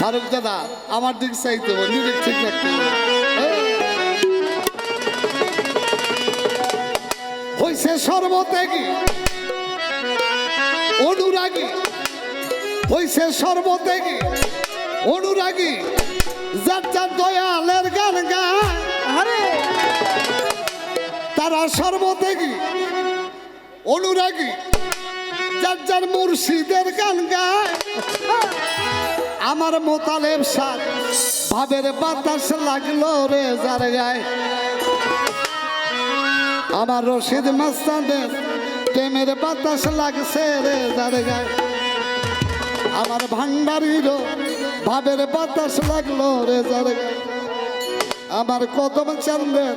ফারুক দাদা, আমার দিক চাইতে নিজের ঠিক রাখতে। হইছে সর্বত্যাগী অনুরাগী। হইছে সর্বত্যাগী অনুরাগী। যার যার দয়ালের গান গায় তারা সর্বত্যাগী, অনুরাগী, যার যার মুর্শিদের গান গায়। আমার মোতালেব সার ভাবের বাতাস লাগল রে যার গায়। আমার রশিদ মাস্তানের প্রেমের বাতাস লাগছে রে যার গায়। আমার ভান্ডারিরও ভাবের বাতাস লাগল রে যার গায়। আমার কদম চন্দ্রের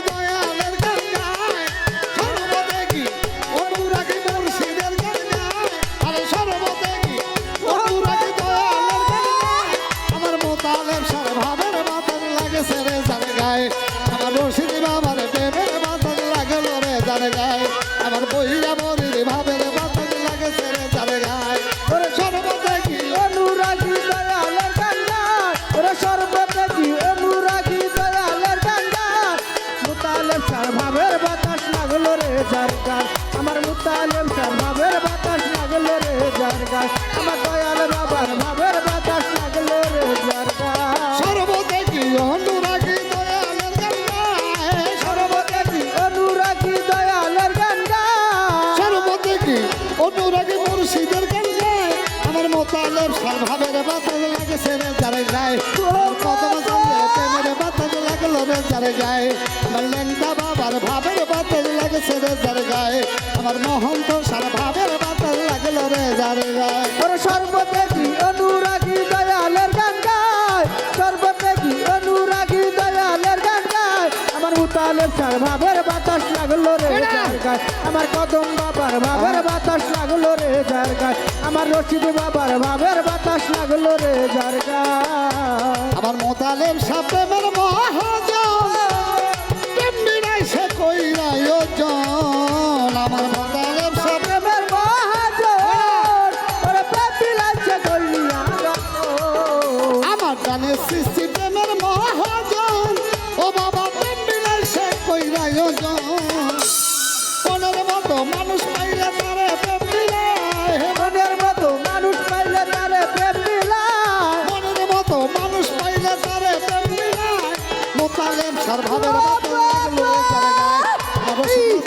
বাতাস লাগেছে রে আমার রশিদি বাবার প্রেমের বাতাস লাগল রে যার গায়ে। আমার বইয়া মরির ভাবের বাতাস লাগেছে রে যার গায়ে। ওরে সর্বত্যাগী অনুরাগী দয়ালের গান্ডার ওরে সর্বত্যাগী অনুরাগী দয়ালের গান্ডার মুতালেম সার ভাবের বাতাস লাগল রে যার গান। আমার মুতালেম সার ভাবের মোতালেব সর্ভাবের বাতাস আমার কদম চলে গায়। আমার লেন্দা বাবার ভাবের বাতাস লাগেছে রে, যারে গায়। আমার মহন্ত সার ভাবের বাতাস লাগল রে, যারে গায়। ওরে সর্বত্যাগী অনুরাগী দয়ালের গান গায়। সর্বত্যাগী অনুরাগী দয়ালের গান গায়। আমার উতালের ভাবের বাতাস লাগল রে আমার কদম বাবার বাতাস লাগল রে, যার গায়। আমার রশিদ বাবার বাবের বাতাস লাগল রে যার গায় আমার মোতালেম সাপে মের তেমনি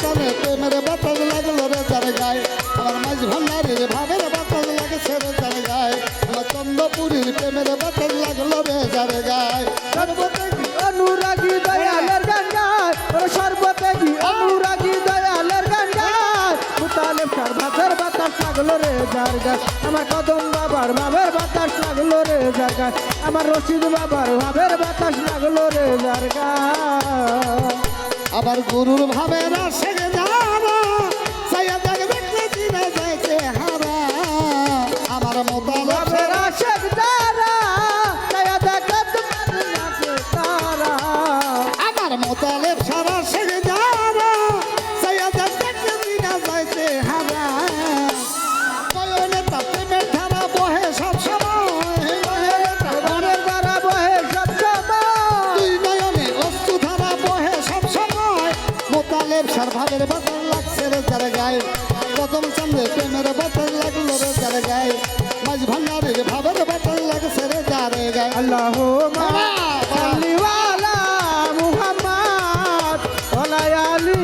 সুলতানে প্রেমের বাতাস লাগল রে যারে গায়। আমার মাঝ ভান্ডারের ভাবের বাতাস লাগছে রে যারে গায়। আমার চন্দ্রপুরীর প্রেমের বাতাস লাগল রে যারে গায়। সর্বত্যাগী অনুরাগী দয়ালের গঙ্গায় ওরে সর্বত্যাগী অনুরাগী দয়ালের গঙ্গায় মুতালেব সর্বাতের বাতাস লাগল রে যার গাছ আমার কদম বাবার ভাবের বাতাস লাগল রে যার আমার রশিদ বাবার ভাবের বাতাস লাগল রে যার গাছ আবার গুরুর ভাবে রাসে মোতালেব সার ভাবের বাতাস লাগছে রে যার গায়ে। কদম চন্দ্রে প্রেমের বাতাস লাগল রে যার গায়ে। মাঝ ভান্ডারের ভাবের বাতাস লাগছে রে যার গায়ে। আল্লাহ সাল্লিওয়ালা মুহাম্মদ ওলায়ালি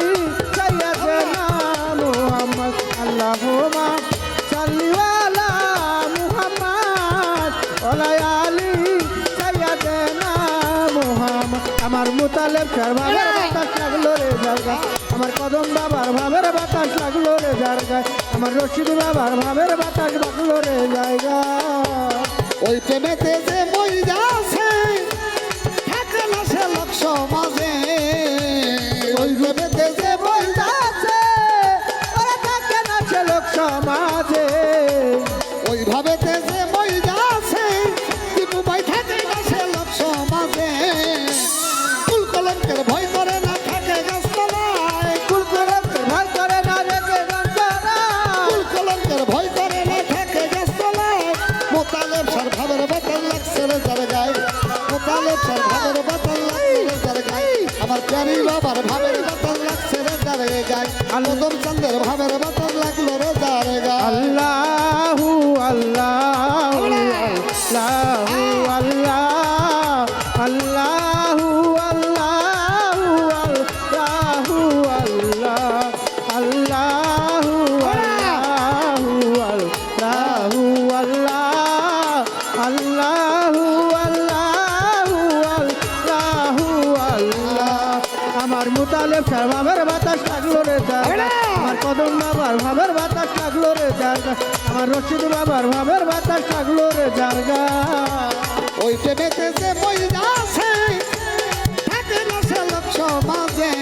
আমার কদম বাবার ভাবের বাতাস লাগল রে জায়গায় আমার রশিদ বাবার ভাবের বাতাস লাগল রে জায়গা ওই প্রেমেতে যে মই যাচ্ছে থাকে না সে লোক সমাজে। রে তার ভাবের বাতাল লাগছে রে তার গায়ে আমার প্যারি বাবার ভাবের বাতাল লাগছে রে তার গায়ে আলোদম চন্দ্রের ভাবের বাতাল লাগল রে তার গায়ে আল্লাহু আল্লাহ বাবার ভাবের বাতাস লাগল রে জায়গা আমার রশিদ বাবার ভাবের বাতাস লাগল রে জায়গা ওই প্রেমেতে মহিলা আছে থাকে না সে লোক সমাজে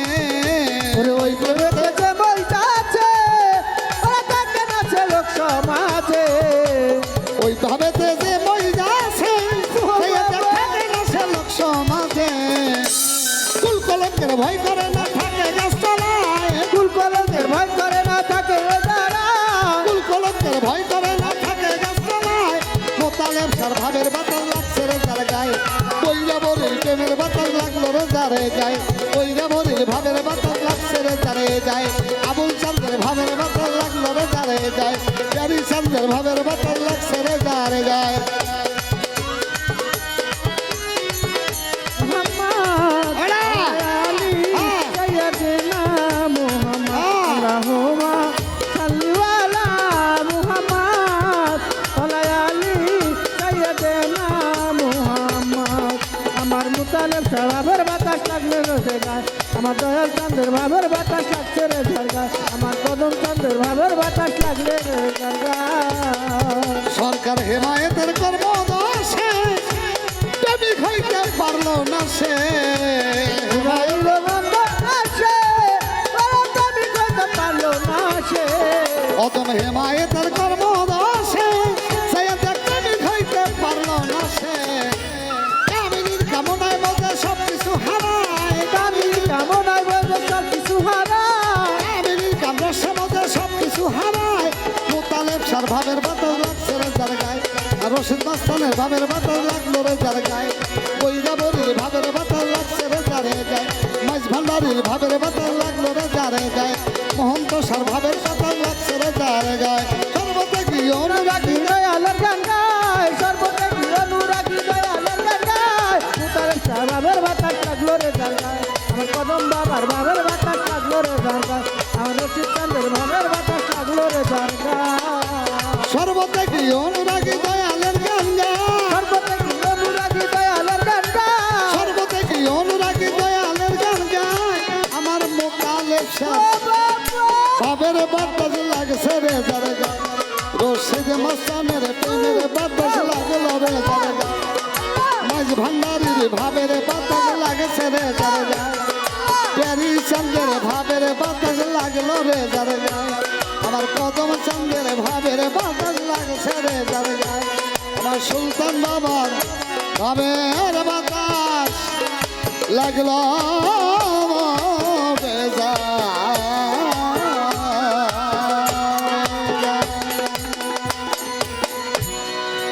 ওই প্রেমেতে যে ওরা থাকে সে লোক সমাজে ওই ভাবেতে যে লাগল যায়। ওই বলির ভাবের বাতাস লাগছে রে তারে যায়। আবুল চন্দ্রের ভাবের বাতাস লাগল রে তারে যায়। প্যারি চন্দ্রের ভাবের বাতাস লাগছে রে কদম ভাবের বাতাস লাগলে সরকার হেমায়েতের কর্ম দশে প্রেমিক হইতে পারল না সে। ভাবের বাতাস লাগল রে যার গায়ে। বইরা বলির ভাবের বাতাস লাগছে বেচারে গায়ে। মাছ ভান্ডারির ভাবের বাতাস লাগল বেচারে যারে গায়ে। মহন্ত সার ভাবের বাতাস লাগছে বেচারে যারে গায়ে। সর্বতে কি অনুরাগী মোতালেব বাবের বাতাস লাগছে রে যারে গায় রশিদ মাস্তানের প্রেমের বাতাস লাগল রে যারে গায় মাঝ ভান্ডারির ভাবের বাতাস লাগছে রে যারে গায় প্যারি চন্দ্রের ভাবের বাতাস লাগল রে যারে গায় আমার কদম চন্দ্রের ভাবের বাতাস লাগছে রে যারে গায় আমার সুলতান বাবার ভাবের বাতাস লাগল।